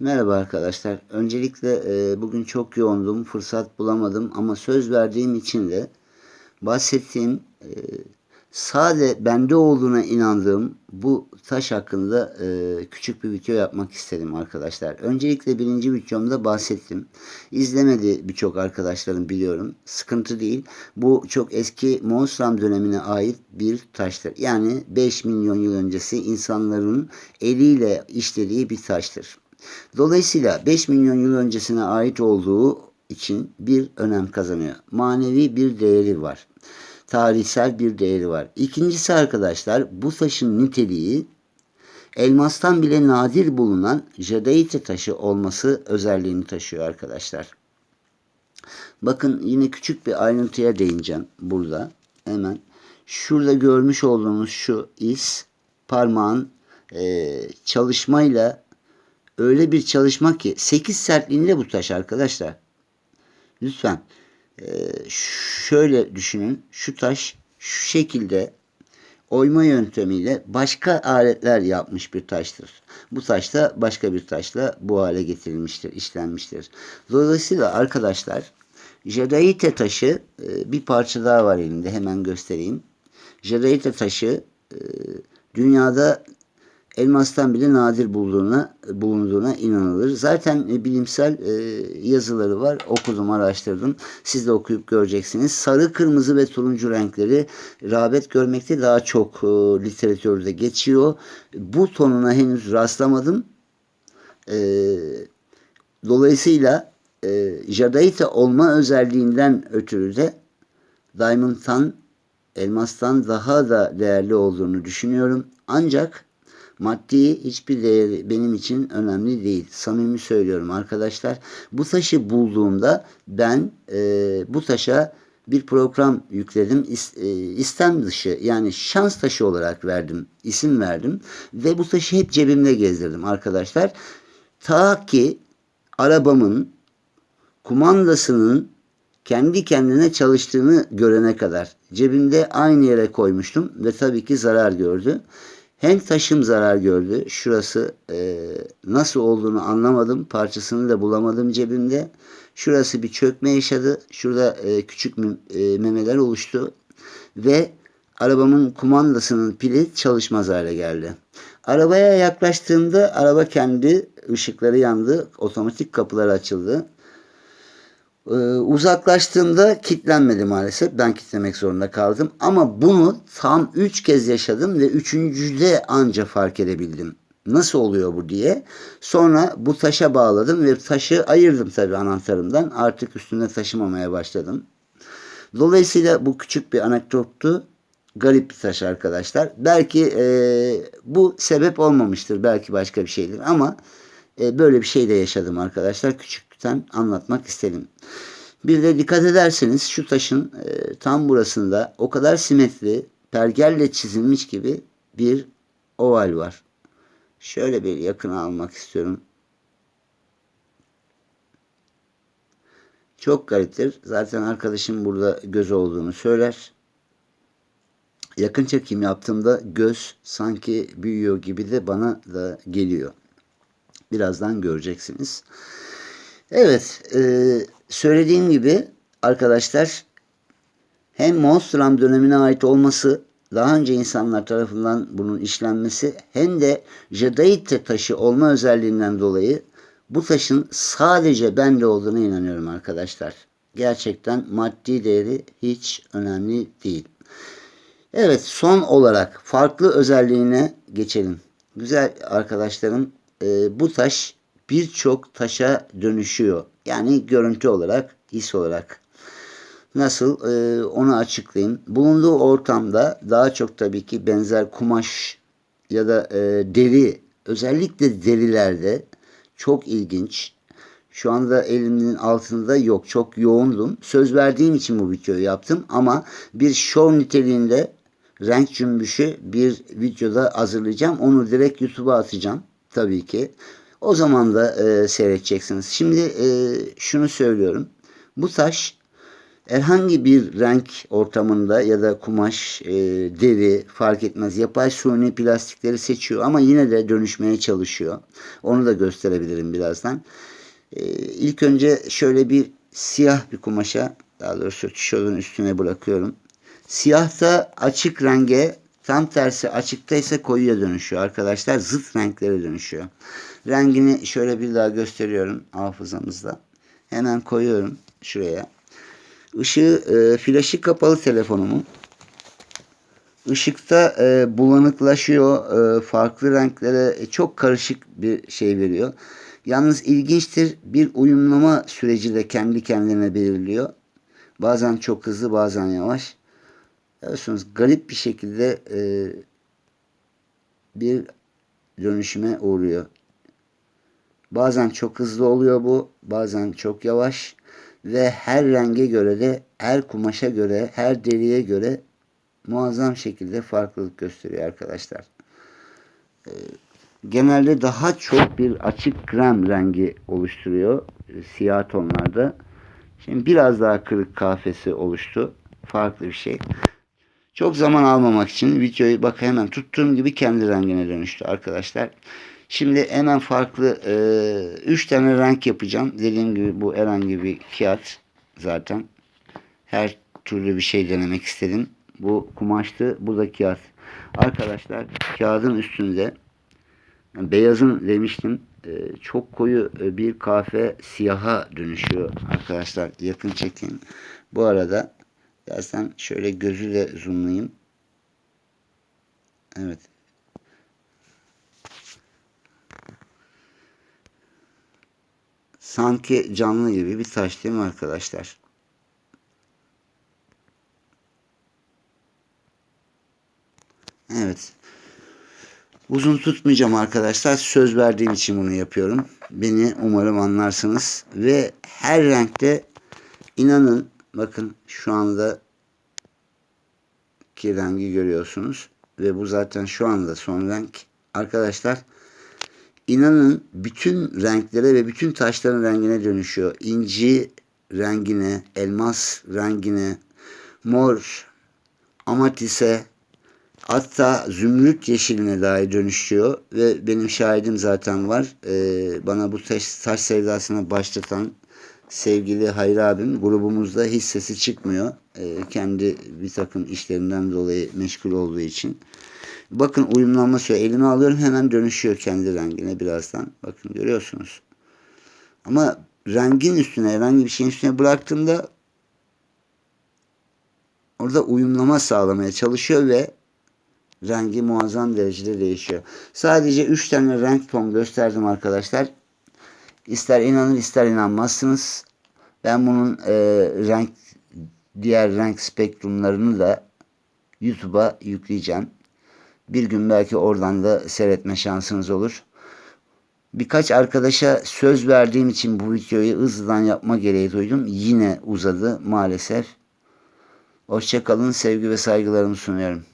Merhaba arkadaşlar. Öncelikle e, bugün çok yoğundum, fırsat bulamadım ama söz verdiğim için de bahsettiğim e, sade bende olduğuna inandığım bu taş hakkında e, küçük bir video yapmak istedim arkadaşlar. Öncelikle birinci videomda bahsettim. İzlemedi birçok arkadaşlarım biliyorum. Sıkıntı değil. Bu çok eski Monstram dönemine ait bir taştır. Yani 5 milyon yıl öncesi insanların eliyle işlediği bir taştır. Dolayısıyla 5 milyon yıl öncesine ait olduğu için bir önem kazanıyor. Manevi bir değeri var. Tarihsel bir değeri var. İkincisi arkadaşlar bu taşın niteliği elmastan bile nadir bulunan jadeite taşı olması özelliğini taşıyor arkadaşlar. Bakın yine küçük bir ayrıntıya değineceğim burada. Hemen şurada görmüş olduğunuz şu iz parmağın e, çalışmayla öyle bir çalışma ki 8 sertliğinde bu taş arkadaşlar. Lütfen e, şöyle düşünün. Şu taş şu şekilde oyma yöntemiyle başka aletler yapmış bir taştır. Bu taş da başka bir taşla bu hale getirilmiştir, işlenmiştir. Dolayısıyla arkadaşlar Jadaite taşı e, bir parça daha var elimde hemen göstereyim. Jadaite taşı e, dünyada elmastan bile nadir bulduğuna, bulunduğuna inanılır. Zaten e, bilimsel e, yazıları var. Okudum, araştırdım. Siz de okuyup göreceksiniz. Sarı, kırmızı ve turuncu renkleri rağbet görmekte daha çok e, literatürde geçiyor. Bu tonuna henüz rastlamadım. Dolayısıyla e, olma özelliğinden ötürü de Diamond'tan elmastan daha da değerli olduğunu düşünüyorum. Ancak Maddi hiçbir değeri benim için önemli değil. Samimi söylüyorum arkadaşlar. Bu taşı bulduğumda ben e, bu taşa bir program yükledim. E, istem dışı yani şans taşı olarak verdim. isim verdim. Ve bu taşı hep cebimde gezdirdim arkadaşlar. Ta ki arabamın kumandasının kendi kendine çalıştığını görene kadar cebimde aynı yere koymuştum ve tabii ki zarar gördü. Hem taşım zarar gördü. Şurası e, nasıl olduğunu anlamadım. Parçasını da bulamadım cebimde. Şurası bir çökme yaşadı. Şurada e, küçük e, memeler oluştu. Ve arabamın kumandasının pili çalışmaz hale geldi. Arabaya yaklaştığımda araba kendi ışıkları yandı. Otomatik kapılar açıldı. Ee, uzaklaştığımda kitlenmedi maalesef. Ben kitlemek zorunda kaldım. Ama bunu tam 3 kez yaşadım ve üçüncüde anca fark edebildim. Nasıl oluyor bu diye. Sonra bu taşa bağladım ve taşı ayırdım tabii anahtarımdan. Artık üstünde taşımamaya başladım. Dolayısıyla bu küçük bir anekdottu. Garip bir taş arkadaşlar. Belki e, bu sebep olmamıştır. Belki başka bir şeydir ama e, böyle bir şey de yaşadım arkadaşlar. Küçük küçükten anlatmak istedim. Bir de dikkat ederseniz şu taşın e, tam burasında o kadar simetri, pergelle çizilmiş gibi bir oval var. Şöyle bir yakına almak istiyorum. Çok gariptir. Zaten arkadaşım burada göz olduğunu söyler. Yakın çekim yaptığımda göz sanki büyüyor gibi de bana da geliyor. Birazdan göreceksiniz. Evet, e, söylediğim gibi arkadaşlar hem Monstram dönemine ait olması, daha önce insanlar tarafından bunun işlenmesi hem de Jadaite taşı olma özelliğinden dolayı bu taşın sadece bende olduğuna inanıyorum arkadaşlar. Gerçekten maddi değeri hiç önemli değil. Evet son olarak farklı özelliğine geçelim. Güzel arkadaşlarım e, bu taş birçok taşa dönüşüyor. Yani görüntü olarak, his olarak. Nasıl ee, onu açıklayayım. Bulunduğu ortamda daha çok tabii ki benzer kumaş ya da e, deri özellikle derilerde çok ilginç. Şu anda elimin altında yok. Çok yoğundum. Söz verdiğim için bu videoyu yaptım ama bir show niteliğinde renk cümbüşü bir videoda hazırlayacağım. Onu direkt YouTube'a atacağım tabii ki. O zaman da e, seyredeceksiniz. Şimdi e, şunu söylüyorum. Bu taş herhangi bir renk ortamında ya da kumaş, e, deri fark etmez. Yapay suni plastikleri seçiyor ama yine de dönüşmeye çalışıyor. Onu da gösterebilirim birazdan. E, ilk önce şöyle bir siyah bir kumaşa daha doğrusu tişörtün üstüne bırakıyorum. Siyahta açık renge tam tersi açıkta ise koyuya dönüşüyor arkadaşlar. Zıt renklere dönüşüyor. Rengini şöyle bir daha gösteriyorum hafızamızda. Hemen koyuyorum şuraya. Işığı, e, flaşı kapalı telefonumun. Işıkta e, bulanıklaşıyor, e, farklı renklere e, çok karışık bir şey veriyor. Yalnız ilginçtir bir uyumlama süreci de kendi kendine belirliyor. Bazen çok hızlı bazen yavaş. Biliyorsunuz garip bir şekilde e, bir dönüşüme uğruyor. Bazen çok hızlı oluyor bu, bazen çok yavaş ve her renge göre de, her kumaşa göre, her deriye göre muazzam şekilde farklılık gösteriyor arkadaşlar. Ee, genelde daha çok bir açık krem rengi oluşturuyor e, siyah tonlarda. Şimdi biraz daha kırık kahvesi oluştu. Bir şey. Çok zaman almamak için videoyu bak hemen tuttuğum gibi kendi rengine dönüştü arkadaşlar. Şimdi hemen farklı 3 e, tane renk yapacağım. Dediğim gibi bu herhangi bir kağıt zaten. Her türlü bir şey denemek istedim. Bu kumaştı, bu da kağıt. Arkadaşlar kağıdın üstünde beyazın demiştim e, çok koyu e, bir kahve siyaha dönüşüyor arkadaşlar. Yakın çekin. Bu arada dersen şöyle gözüyle zoomlayayım. Evet Sanki canlı gibi bir taş değil mi arkadaşlar? Evet. Uzun tutmayacağım arkadaşlar. Söz verdiğim için bunu yapıyorum. Beni umarım anlarsınız. Ve her renkte inanın bakın şu anda ki rengi görüyorsunuz. Ve bu zaten şu anda son renk. Arkadaşlar inanın bütün renklere ve bütün taşların rengine dönüşüyor. İnci rengine, elmas rengine, mor, amatise, hatta zümrüt yeşiline dahi dönüşüyor. Ve benim şahidim zaten var. Ee, bana bu taş, taş sevdasına başlatan sevgili Hayri abim grubumuzda hiç sesi çıkmıyor. Ee, kendi bir takım işlerinden dolayı meşgul olduğu için. Bakın uyumlanma süre. Elime alıyorum hemen dönüşüyor kendi rengine birazdan. Bakın görüyorsunuz. Ama rengin üstüne herhangi bir şeyin üstüne bıraktığımda orada uyumlama sağlamaya çalışıyor ve rengi muazzam derecede değişiyor. Sadece 3 tane renk ton gösterdim arkadaşlar. İster inanır ister inanmazsınız. Ben bunun e, renk diğer renk spektrumlarını da YouTube'a yükleyeceğim. Bir gün belki oradan da seyretme şansınız olur. Birkaç arkadaşa söz verdiğim için bu videoyu hızlıdan yapma gereği duydum. Yine uzadı maalesef. Hoşçakalın, sevgi ve saygılarımı sunuyorum.